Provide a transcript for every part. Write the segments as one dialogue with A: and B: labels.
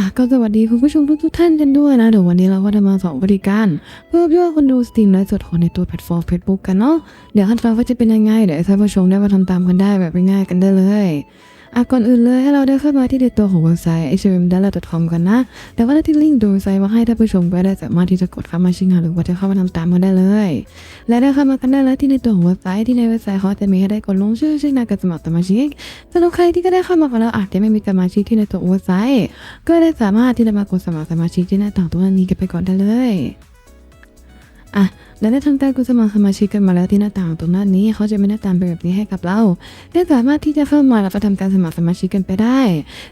A: อะก็สวัสดีคุณผู้ชมทุกๆท่านกันด้วยนะ เดี๋ยววันนี้เราก็จะมาสอนบริการ เพื่อเพื่อคนดูสตรีมไลฟ์สดของในตัวแพลตฟอร์ม Facebook กันเนาะเดี๋ยวขั้นตอนว่าจะเป็นยังไงเดี๋ยวท่านผู้ชมได้มาทำตามกันได้แบบง่ายๆกันได้เลย อะก่อนอื่นเลยให้เราได้เข้ามาที่ในตัวของเว็บไซต์ h m d a l a c o m กันนะ แต่ว่าที่ลิงก์ตัวเว็บไซต์มาให้ท่านผู้ชมก็ได้สามารถที่จะกดเข้ามาชิงหาหรือว่าจะเข้ามาทำตามกันได้เลย และได้เข้ามากันได้แล้วที่ในตัวของเว็บไซต์ที่ในเว็บไซต์เขาจะมีให้ได้กดลงชื่อชื่อนาการสมัครสมาชิกสำหรับใครที่ก็ได้เข้ามาแล้วอาจจะไม่มีสมาชิกที่ในตัวเว็บไซต์ ก็ได้สามารถที่จะมากดสมัครสมาชิกที่หน้าต่างตรงนี้กันไปก่อนได้เลยอะ และได้ทำการกดสมัครสมาชิกกันมาแล้วที่หน้าต่างตรงหน้านี้เขาจะมีหน้าต่างเป็นแบบนี้ให้กับเราได้สามารถที่จะเข้ามาแล้วก็ทำการสมัครสมาชิกกันไปได้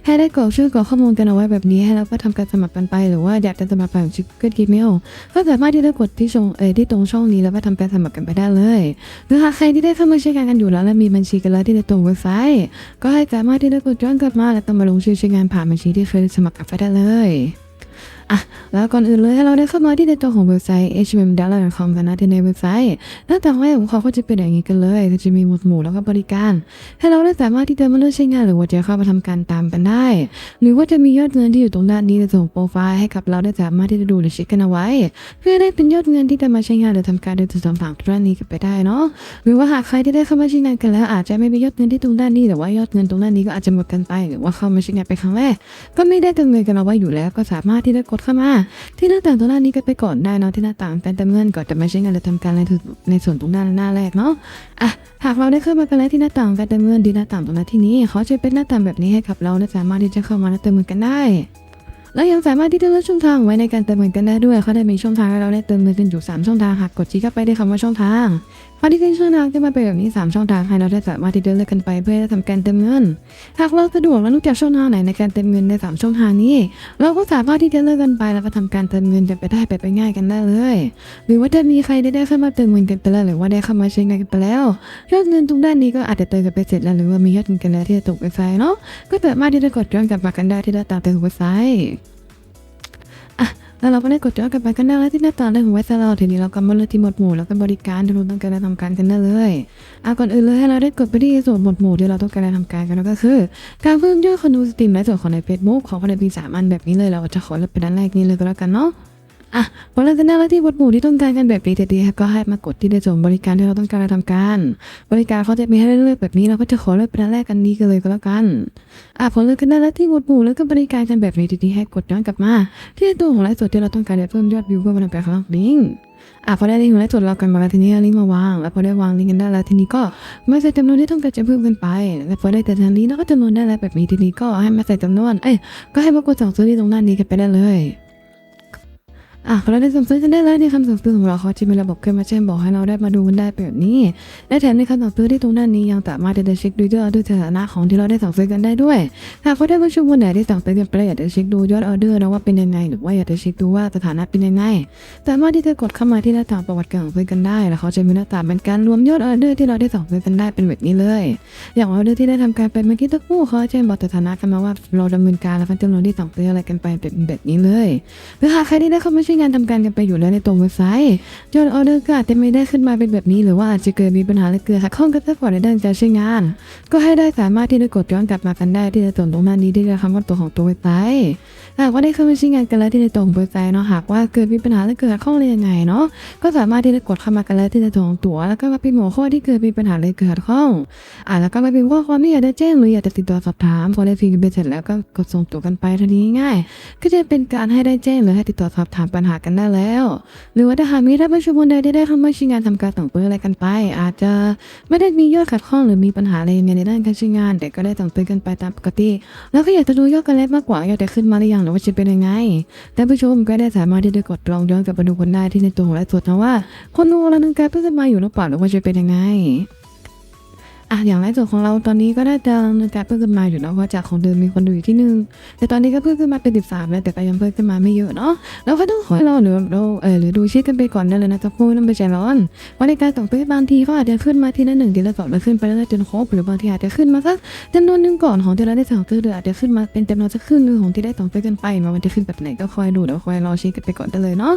A: ให้ได้กรอกชื่อกรอกข้อมูลกันเอาไว้แบบนี้ให้เราก็ทำการสมัครกันไปหรือว่าอยากจะสมัครผ่านชิคเกิลกีเมลก็สามารถที่จะกดที่ช่องเอที่ตรงช่องนี้แล้วก็ทำการสมัครกันไปได้เลยหรือหากใครที่ได้เข้ามาใช้งานกันอยู่แล้วและมีบัญชีกันแล้วที่ในตรงเว็บไซต์ก็ให้สามารถที่จะกดย้อนกลับมาแล้วก็มาลงชื่อใช้งานผ่านบัญชีที่เคยสมัครกันไปได้เลย อะแล้วก่อนอื่นเลยให้เราได้เข้ามาที่ในตัวของเว็บไซต์ hmdallar.com กันนะที่ในเว็บไซต์หน้าต่างแรกของเขาก็จะเป็นอย่างนี้กันเลยก็จะมีหมวดหมู่แล้วก็บริการ ให้เราได้สามารถที่จะมาเลือกใช้งานหรือว่าจะเข้ามาทำการตามกันได้ หรือว่าจะมียอดเงินที่อยู่ตรงด้านนี้ในส่วนของโปรไฟล์ให้กับเราได้สามารถที่จะดูหรือเช็คกันเอาไว้ เพื่อได้เป็นยอดเงินที่จะมาใช้งานหรือทำการเดินต่างๆตรงด้านนี้กันไปได้เนาะหรือว่าหากใครที่ได้เข้ามาใช้งานกันแล้ว อาจจะไม่มียอดเงินที่ตรงด้านนี้แต่ว่ายอดเงินตรงด้านนี้ก็อาจจะหมดกันไปหรือว่าเข้ามาใช้งานไปครั้งแรกก็ไม่ได้เติมเงินกันเอาไว้อยู่แล้วก็สามารถที่จะกดเข้ามา ที่หน้าต่างตรงหน้านี้ก็ไปก่อนได้เนาะที่หน้าต่างการเติมเงินก่อนจะมาใช้งานหรือทำการอะไรในส่วนตรงด้าหน้าแรกเนาะอะหากเราได้เข้ามากันแล้วที่หน้าต่างการเติมเงินที่หน้าต่างตรงหน้าที่นี้เขาจะเป็นหน้าต่างแบบนี้ให้กับเราและสามารถที่จะเข้ามาเติมเงินกันได้และยังสามารถที่จะเลือกช่องทางไว้ในการเติมเงินกันได้ด้วย เขาได้มีช่องทางให้เราได้เติมเงินกันอยู่ 3 ช่องทางหากกดชี้เข้าไปได้คำว่าช่องทางพอที่เป็นช่องทางจะมาเป็นแบบนี้3ช่องทางให้เราได้สามารถที่จะเลือกกันไปเพื่อจะทำการเติมเงิน หากเราสะดวกและรู้จักช่องทางไหนในการเติมเงินใน3ช่องทางนี้ เราก็สามารถที่จะเลือกกันไปแล้วก็ทำการเติมเงินกันไปได้แบบไปง่ายกันได้เลย หรือว่าถ้ามีใครได้ได้เข้ามาเติมเงินกันไปแล้วหรือว่าได้เข้ามาใช้งานกันไปแล้วยอดเงินตรงด้านนี้ก็อาจจะเติมกันไปเสร็จแล้วหรือว่ามียอดเงินกันแล้วที่จะตกเว็บไซต์เนาะก็สามารถที่จะกดย้อนกลับมากันได้ที่หน้าต่างเติมเว็บไซต์ แล้วเราก็ได้กดย้อนกลับไปกันได้แล้วที่หน้าต่างได้ของเว็บไซต์เราทีนี้เราก็มาเลือกที่หมวดหมู่แล้วก็บริการที่เราต้องการจะทำการกันได้เลยอะก่อนอื่นเลยให้เราได้กดไปที่ส่วนหมวดหมู่ที่เราต้องการจะทำการกันแล้วก็คือ การเพิ่มยอดคนดูสตรีมในส่วนของในเฟซบุ๊กของคนในปีสามอันแบบนี้เลยเราจะขอเลือกเป็นด้านแรกนี้เลยก็แล้วกันเนาะ อะพอเราจะได้แล้วที่หมวดหมู่ที่ต้องการกันแบบนี้แต่ดีครับก็ให้มากดที่ในส่วนบริการที่เราต้องการจะทำการ บริการเขาจะมีให้เลือกแบบนี้เราก็จะขอเลือกเป็นแรกกันนี้กันเลยก็แล้วกันอะพอเลือกกันได้แล้วที่หมวดหมู่แล้วก็บริการกันแบบนี้ดีให้กดย้อนกลับมา ที่ตัวของไลฟ์สดที่เราต้องการจะเพิ่มยอดวิวเพื่อมาทำการข้างล่างลิงก์อะพอได้ลิงก์ของไลฟ์สดเรากันมาแล้วทีนี้ลิงก์มาวาง แล้วพอได้วางลิงก์กันได้แล้วทีนี้ก็มาใส่จำนวนที่ต้องการจะเพิ่มกันไป แล้วพอได้แต่ทางนี้เราก็จำนวนได้แล้วแบบนี้ทีนี้ก็ให้มาใส่จำนวนเอ้ยก็ให้มากดสั่งซื้อที่ตรงด้านี้กันไปได้เลย อะเราได้สั่งซื้อกันได้แล้วในคำสั่งซื้อของเราเขาจะมีระบบขึ้นมาแจ้งบอกให้เราได้มาดูกันได้แบบนี้และแถมในคำสั่งซื้อที่ตรงด้านนี้ยังสามารถที่จะเช็คดูยอดด้วยสถานะของที่เราได้สั่งซื้อกันได้ด้วยหากว่าได้ผู้ชมคนไหนที่สั่งซื้อกันไปอยากจะเช็คดูยอดออเดอร์นะว่าเป็นยังไง หรือว่าอยากจะเช็คดูว่าสถานะเป็นยังไงสามารถที่จะกดเข้ามาที่หน้าต่างประวัติการสั่งซื้อกันได้แล้วเขาจะมีหน้าต่างเป็นการรวมยอดออเดอร์ที่เราได้สั่งซื้อกันได้เป็นแบบนี้เลย อย่างออเดอร์ที่ได้ทำการไปเมื่อกี้ตะกู้เขาแจ้งบอกสถานะกันมาว่าเราดำเนินการแล้วก็จำนวนที่สั่งซื้ออะไรกันไปเป็นแบบนี้เลยหรือหากใครที่ได้เข้ามาช่วยงานทำการกันไปอยู่แล้วในตรงเว็บไซต์ยอดออเดอร์ก็อาจจะไม่ได้ขึ้นมาเป็นแบบนี้หรือว่าอาจจะเกิดมีปัญหาและเกิดขัดข้องกันซะก่อนในด้านการใช้งาน ก็ให้ได้สามารถที่จะกดย้อนกลับมากันได้ที่ในส่วนตรงหน้านี้ที่จะคำว่าตัวของตัวเว็บไซต์หากว่าได้เข้ามาใช้งานกันแล้วที่ในตรงเว็บไซต์เนาะหากว่าเกิดมีปัญหาและเกิดขัดข้องอะไรยังไงเนาะก็สามารถที่จะกดเข้ามากันแล้วที่ในตัวของตัว แล้วก็มาพิมพ์หัวข้อที่เกิดมีปัญหาเลยเกิดข้องอ่าแล้วก็มาพิมพ์ข้อความที่อยากจะแจ้งหรืออยากจะติดต่อสอบถามพอได้พิมพ์ไปเสร็จแล้วก็กดส่งตัวกันไปทันทีง่าย ก็จะเป็นการให้ได้แจ้งหรือให้ติดต่อสอบถามปัญหากันได้แล้ว หรือว่าถ้าหากมีท่านผู้ชมใดได้เข้ามาใช้งานทำการต่างเปื้ออะไรกันไป อาจจะไม่ได้มียอดขัดข้องหรือมีปัญหาอะไรในด้านการใช้งาน แต่ก็ได้ต่างเปื้อกันไปตามปกติ แล้วก็อยากจะดูยอดกันแล้วมากกว่าอยากจะขึ้นมาหรือยังหรือว่าจะเป็นยังไงท่านผู้ชมก็ได้สามารถที่จะกดลองย้อนกลับไปดูกันได้ที่ในตัวของไลฟ์สดนะว่า คนดูเราทำการเพื่อขึ้นมาอยู่หรือเปล่าหรือว่าจะเป็นยังไง อะอย่างไลฟ์สดของเราตอนนี้ก็ได้ดำเนินการเพิ่มขึ้นมาอยู่นะเพราะจากของเดิมมีคนดูอยู่ที่หนึ่งแต่ตอนนี้ก็เพิ่มขึ้นมาเป็นสิบสามแล้วแต่ก็ยังเพิ่มขึ้นมาไม่เยอะเนาะเราก็ต้องขอให้เราหรือเราเออหรือดูชื่อกันไปก่อนได้เลยนะจะพูดน้ำไปใจร้อนวันในการต่อไปบางทีก็อาจจะขึ้นมาทีละหนึ่งทีละสองแล้วขึ้นไปเรื่อยจนครบหรือบางทีอาจจะขึ้นมาสักจำนวนหนึ่งก่อนของที่เราได้สั่งซื้อหรืออาจจะขึ้นมาเป็นจำนวนสักครึ่งหนึงของที่ได้สั่งซื้อกันไปมาวันจะขึ้นแบบไหนก็คอยดูเดี๋ยวคอยรอเช็คกันไปก่อนได้เลยเนาะ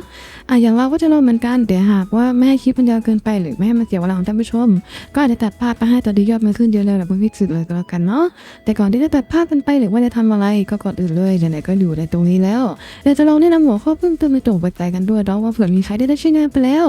A: อะอย่างเราก็จะรอเหมือนกันแต่หากว่าไม่ให้คลิปมันยาวเกินไป หรือไม่ให้มันเสียเวลาของท่านผู้ชม ก็อาจจะตัดภาพไปให้ตอนที่ยอดมันขึ้นเยอะแล้วแบบพิกสุดเลยก็แล้วกันเนาะแต่ก่อนที่จะตัดภาพกันไปหรือว่าจะทำอะไรก็ก่อนอื่นเลยไหนๆก็อยู่ในตรงนี้แล้วเดี๋ยวจะลองแนะนำหัวข้อเพิ่มเติมในตัวเว็บไซต์กันด้วยเนาะว่าเผื่อมีใครได้ได้ใช้งานไปแล้ว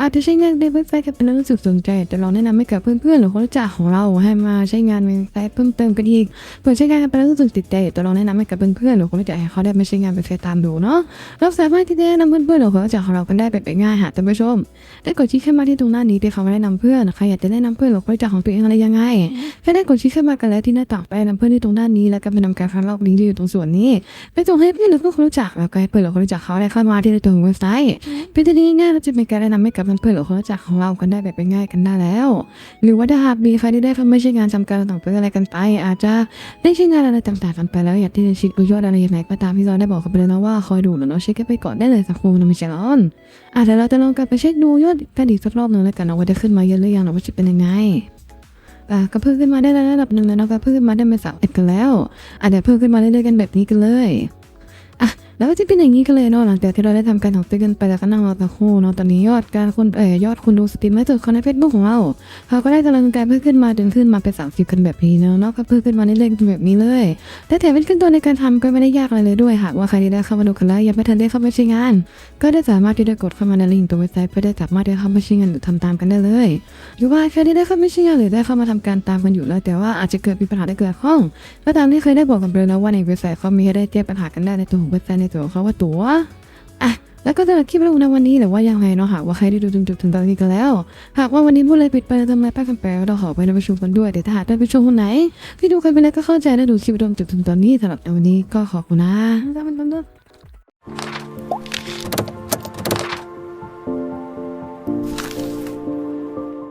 A: อาจจะใช้งานในเว็บไซต์กันเป็นเรื่องสึกสนใจจะลองแนะนำให้กับเพื่อนๆหรือคนรู้จักของเราให้มาใช้งานเว็บไซต์เพิ่มเติมกันอีกเผื่อใช้งานกันไปแล้วรู้สึกติดใจจะลองแนะนำให้กับเพื่อนๆหรือคนรู้จักให้เขาได้มาใช้งานเว็บไซตตามดูเนาะเราสามารถที่จะนำเพื่อนๆหรือคนรู้จักของเรากันได้แบบง่ายๆหาท่านผู้ชมได้กดชี้ขึ้นมาที่ตรงหน้านี้ที่เขามาแนะนำเพื่อนใครอยากจะแนะนำเพื่อนหรือคนรู้จักของตัวเองอะไรยังไงแค่ได้กดชี้ขึ้นมากันแล้วที่หน้าต่างไปแนะนำเพื่อนที่ตรงด้านนี้แล้วก็ไปนำการฟังลอกลิงก์ที่อยู่ตรงส่วนนี้ไปส่งให้เพื่อนหรือคนรู้จักแล้วก็ให้เพื่อนหรือคนรู้จักเขาได้เข้ามาที่ตรงเว็บไซต์เป็นตัวนี้ง่ายๆเราจะเป็นการแนะนำให้กับเพื่อนๆหรือคนรู้จักของเรากันได้แบบง่ายๆกันได้แล้ว หรือว่าถ้าหากมีใครที่ได้เข้ามาใช้งานจำการต่างๆอะไรกันไป อาจจะได้ใช้งานอะไรต่างๆกันไปแล้วอยากที่จะเชิคดูยอดอะไรยังไงก็ตามที่เราได้บอกกันไปแล้วนะว่าคอยดูหรือเนาะเช็คกันไปก่อนได้เลยสักครู่นะไม่ใช่ร้อนอาจจะเราจะลองกลับไปเช็คดูยอดกันอีกสักรอบหนึงแล้วกันนะว่าจะขึ้นมาเยอะหรือยังหรือว่าจะเป็นยังไงอะ ก็เพิ่มขึ้นมาได้ระดับหนึ่งแล้วนะก็เพิ่มขึ้นมาได้เป็นสามเอ็ดกันแล้วอาจจะเพิ่มขึ้นมาเรื่อยๆกันแบบนี้กันเลย แล้วจะเป็นอย่างนี้กันเลยเนาะหลังจากที่เราได้ทำการของตื้อกันไปแล้วก็นั่งรอตะคู่เนาะตอนนี้ยอดการคนเอ่ยยอดคนดูสตรีมไม่สุดคนในเฟซบุ๊กของเราเขาก็ได้กำลังการเพิ่มขึ้นมาจนขึ้นมาเป็นสามสิบกันแบบนี้เนาะเนาะก็เพิ่มขึ้นมาเรื่อยๆแบบนี้เลย แต่แถมเป็นขึ้นตัวในการทำก็ไม่ได้ยากอะไรเลยด้วยหากว่าใครที่ได้เข้ามาดูกันแล้วยังไม่ทันได้เข้ามาใช้งาน ก็ได้สามารถที่จะกดเข้ามาในลิงก์ตัวเว็บไซต์เพื่อได้สามารถได้เข้ามาใช้งานหรือทำตามกันได้เลยหรือว่าใครที่ได้เข้ามาใช้งานหรือได้เข้ามาทำการตามกันอยู่แล้ว แต่ว่าอาจจะเกิดมีปัญหาได้เกิดข้องก็ตามที่เคยได้บอกกันไปแล้วว่าในเว็บไซต์เขามีให้ได้แก้ปัญหากันได้ในตัวของเว็บไซต์ในตัวเขาว่าตัวอะแล้วก็สำหรับคลิปเราในวันนี้หรือว่ายังไงเนาะหากว่าใครได้ดูจนจบถึงตอนนี้กันแล้ว หากว่าวันนี้พูดอะไรผิดไปแล้วทำไมป้ากันไปเราขอไปในประชุมกันด้วยแต่ถ้าหากได้ไปชมคนไหนที่ดูกันไปแล้วก็เข้าใจและดูคลิปวิดีโอจบถึงตอนนี้สำหรับในวันนี้ก็ขอบคุณนะ